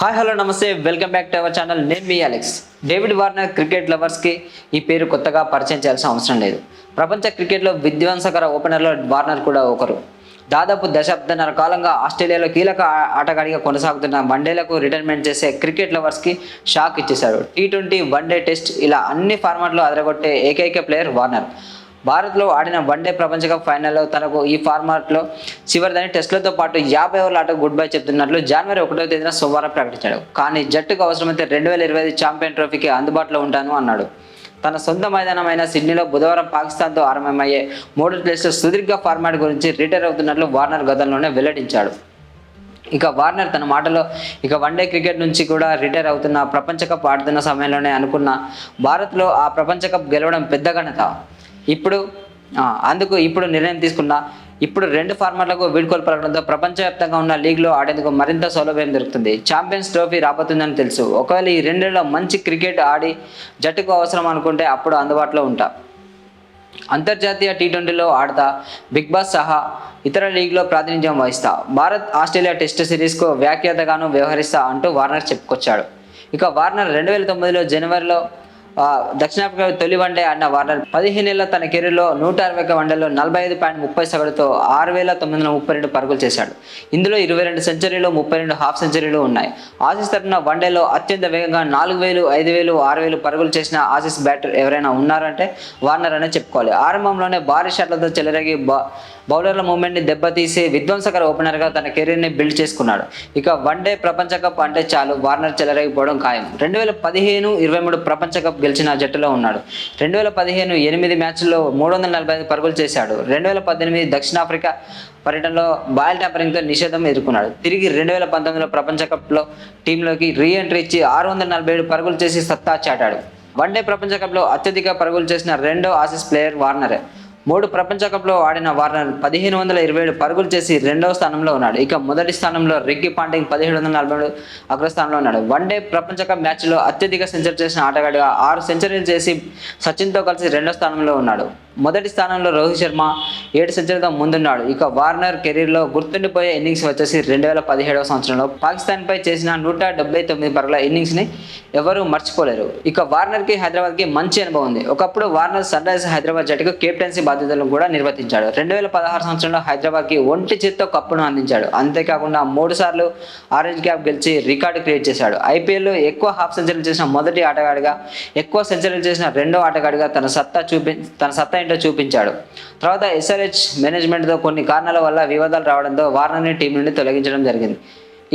Hi hello నమస్తే. Welcome back to our channel నేను మీ అలెక్స్ డేవిడ్ వార్నర్ క్రికెట్ లవర్స్కి ఈ పేరు కొత్తగా పరిచయం చేయాల్సిన అవసరం లేదు. ప్రపంచ క్రికెట్లో విధ్వంసకర ఓపెనర్లో వార్నర్ కూడా ఒకరు. దాదాపు దశాబ్దన్నర కాలంగా ఆస్ట్రేలియాలో కీలక ఆటగాడిగా కొనసాగుతున్న వన్డేలకు రిటైర్మెంట్ చేసే క్రికెట్ లవర్స్కి షాక్ ఇచ్చేశాడు T twenty one day test ఇలా అన్ని ఫార్మాట్లో అదరగొట్టే ఏకైక ప్లేయర్ వార్నర్ భారత్లో ఆడిన వన్డే ప్రపంచ కప్ ఫైనల్లో తనకు ఈ ఫార్మాట్లో చివరిదని టెస్టులతో పాటు యాభై ఓవర్ల ఆటకు గుడ్ బై చెప్తున్నట్లు జనవరి ఒకటో తేదీన సోమవారం ప్రకటించాడు. కానీ జట్టుకు అవసరమైతే రెండు వేల ఇరవై ఐదు ఛాంపియన్ ట్రోఫీకి అందుబాటులో ఉంటాను అన్నాడు. తన సొంత మైదానమైన సిడ్నీలో బుధవారం పాకిస్తాన్తో ఆరంభమయ్యే మూడు టెస్టుల సుదీర్ఘ ఫార్మాట్ గురించి రిటైర్ అవుతున్నట్లు వార్నర్ గతంలోనే వెల్లడించాడు. ఇక వార్నర్ తన మాటలో ఇక వన్డే క్రికెట్ నుంచి కూడా రిటైర్ అవుతున్న ప్రపంచ కప్ ఆడుతున్న సమయంలోనే అనుకున్న భారత్లో ఆ ప్రపంచ కప్ గెలవడం పెద్ద ఘనత. ఇప్పుడు అందుకు ఇప్పుడు నిర్ణయం తీసుకున్న ఇప్పుడు రెండు ఫార్మాట్లకు వీడ్కోలు పలకడంతో ప్రపంచవ్యాప్తంగా ఉన్న లీగ్లో ఆడేందుకు మరింత సౌలభ్యం దొరుకుతుంది. ఛాంపియన్స్ ట్రోఫీ రాబోతుందని తెలుసు. ఒకవేళ ఈ రెండేళ్ళలో మంచి క్రికెట్ ఆడి జట్టుకు అవసరం అనుకుంటే అప్పుడు అందుబాటులో ఉంటా. అంతర్జాతీయ టీ ట్వంటీలో ఆడతా బిగ్ బాస్ సహా ఇతర లీగ్లో ప్రాతినిధ్యం వహిస్తా. భారత్ ఆస్ట్రేలియా టెస్ట్ సిరీస్కు వ్యాఖ్యాతగాను వ్యవహరిస్తా అంటూ వార్నర్ చెప్పుకొచ్చాడు. ఇక వార్నర్ రెండు వేల తొమ్మిదిలో జనవరిలో దక్షిణాఫ్రికా తొలి వన్డే ఆడిన వార్నర్ పదిహేనేళ్ళ తన కెరీర్లో నూట అరవై ఒక వన్డేలో నలభై ఐదు పాయింట్ ముప్పై సగటుతో ఆరు వేల తొమ్మిది వందల ముప్పై రెండు పరుగులు చేశాడు. ఇందులో ఇరవై రెండు సెంచరీలు ముప్పై రెండు హాఫ్ సెంచరీలు ఉన్నాయి. ఆసీస్ తరఫున వన్డేలో అత్యంత వేగంగా నాలుగు వేలు ఐదు వేలు ఆరు వేలు పరుగులు చేసిన ఆసీస్ బ్యాటర్ ఎవరైనా ఉన్నారంటే వార్నర్ అనే చెప్పుకోవాలి. ఆరంభంలోనే భారీ షాట్లతో చెలరేగి బా బౌలర్ల మూమెంట్ని దెబ్బతీసి విధ్వంసకర ఓపెనర్గా తన కెరీర్ని బిల్డ్ చేసుకున్నాడు. ఇక వన్డే ప్రపంచ కప్ అంటే చాలు వార్నర్ చెలరేగిపోవడం ఖాయం. రెండు వేల పదిహేను ఇరవై మూడు ప్రపంచ కప్ గెలిచిన జట్టులో ఉన్నాడు. రెండు వేల పదిహేను ఎనిమిది మ్యాచ్ల్లో మూడు వందల నలభై ఐదు పరుగులు చేశాడు. రెండు వేల పద్దెనిమిది దక్షిణాఫ్రికా పర్యటనలో బాల్ ట్యాంపరింగ్తో నిషేధం ఎదుర్కొన్నాడు. తిరిగి రెండు వేల పంతొమ్మిదిలో ప్రపంచ కప్లో టీంలోకి రీ ఎంట్రీ ఇచ్చి ఆరు వందల నలభై ఏడు పరుగులు చేసి సత్తా చాటాడు. వన్డే ప్రపంచ కప్లో అత్యధిక పరుగులు చేసిన రెండో ఆసీస్ ప్లేయర్ వార్నరే. మూడు ప్రపంచ కప్లో ఆడిన వార్నర్ పదిహేను వందల ఇరవై ఏడు పరుగులు చేసి రెండవ స్థానంలో ఉన్నాడు. ఇక మొదటి స్థానంలో రిగ్గి పాంటింగ్ పదిహేడు వందల నలభై మూడు అగ్రస్థానంలో ఉన్నాడు. వన్డే ప్రపంచ కప్ మ్యాచ్లో అత్యధిక సెంచరీ చేసిన ఆటగాడిగా ఆరు సెంచరీలు చేసి సచిన్తో కలిసి రెండో స్థానంలో ఉన్నాడు. మొదటి స్థానంలో రోహిత్ శర్మ ఏడు సెంచరీతో ముందున్నాడు. ఇక వార్నర్ కెరీర్లో గుర్తుండిపోయే ఇన్నింగ్స్ వచ్చేసి రెండు వేల పదిహేడవ సంవత్సరంలో. పాకిస్తాన్పై చేసిన నూట డెబ్బై తొమ్మిది పరుగుల ఇన్నింగ్స్ని ఎవరూ మర్చిపోలేరు. ఇక వార్నర్కి హైదరాబాద్కి మంచి అనుభవం ఉంది. ఒకప్పుడు వార్నర్ సన్ రైజర్స్ హైదరాబాద్ జట్టుకు కెప్టెన్సీ బాధ్యతలను కూడా నిర్వర్తించాడు. రెండు వేల పదహారు సంవత్సరంలో హైదరాబాద్కి ఒంటి చేత్తో కప్పును అందించాడు. అంతేకాకుండా మూడు సార్లు ఆరెంజ్ క్యాప్ గెలిచి రికార్డు క్రియేట్ చేశాడు. ఐపీఎల్లో ఎక్కువ హాఫ్ సెంచరీలు చేసిన మొదటి ఆటగాడిగా ఎక్కువ సెంచరీలు చేసిన రెండో ఆటగాడిగా తన సత్తా చూపి తన సత్తా ఏంటో చూపించాడు. తర్వాత ఎస్ఆర్హెచ్ మేనేజ్మెంట్తో కొన్ని కారణాల వల్ల వివాదాలు రావడంతో వార్నర్ని టీం నుండి తొలగించడం జరిగింది.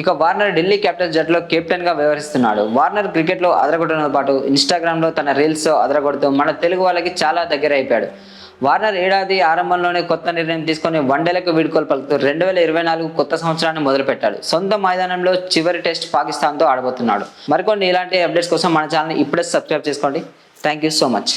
ఇక వార్నర్ ఢిల్లీ క్యాపిటల్స్ జట్టులో కెప్టెన్గా వ్యవహరిస్తున్నాడు. వార్నర్ క్రికెట్లో అదరగొట్టడంతో పాటు ఇన్స్టాగ్రామ్లో తన రీల్స్తో అదరగొడుతూ మన తెలుగు వాళ్ళకి చాలా దగ్గర అయిపోయాడు వార్నర్ ఏడాది ఆరంభంలోనే కొత్త నిర్ణయం తీసుకొని వన్డేలకు వీడ్కోలు పలుకుతూ రెండు వేల ఇరవై నాలుగు కొత్త సంవత్సరాన్ని మొదలుపెట్టాడు. సొంత మైదానంలో చివరి టెస్ట్ పాకిస్తాన్తో ఆడబోతున్నాడు. మరికొన్ని ఇలాంటి అప్డేట్స్ కోసం మన ఛానల్ ఇప్పుడే సబ్స్క్రైబ్ చేసుకోండి. Thank you so much.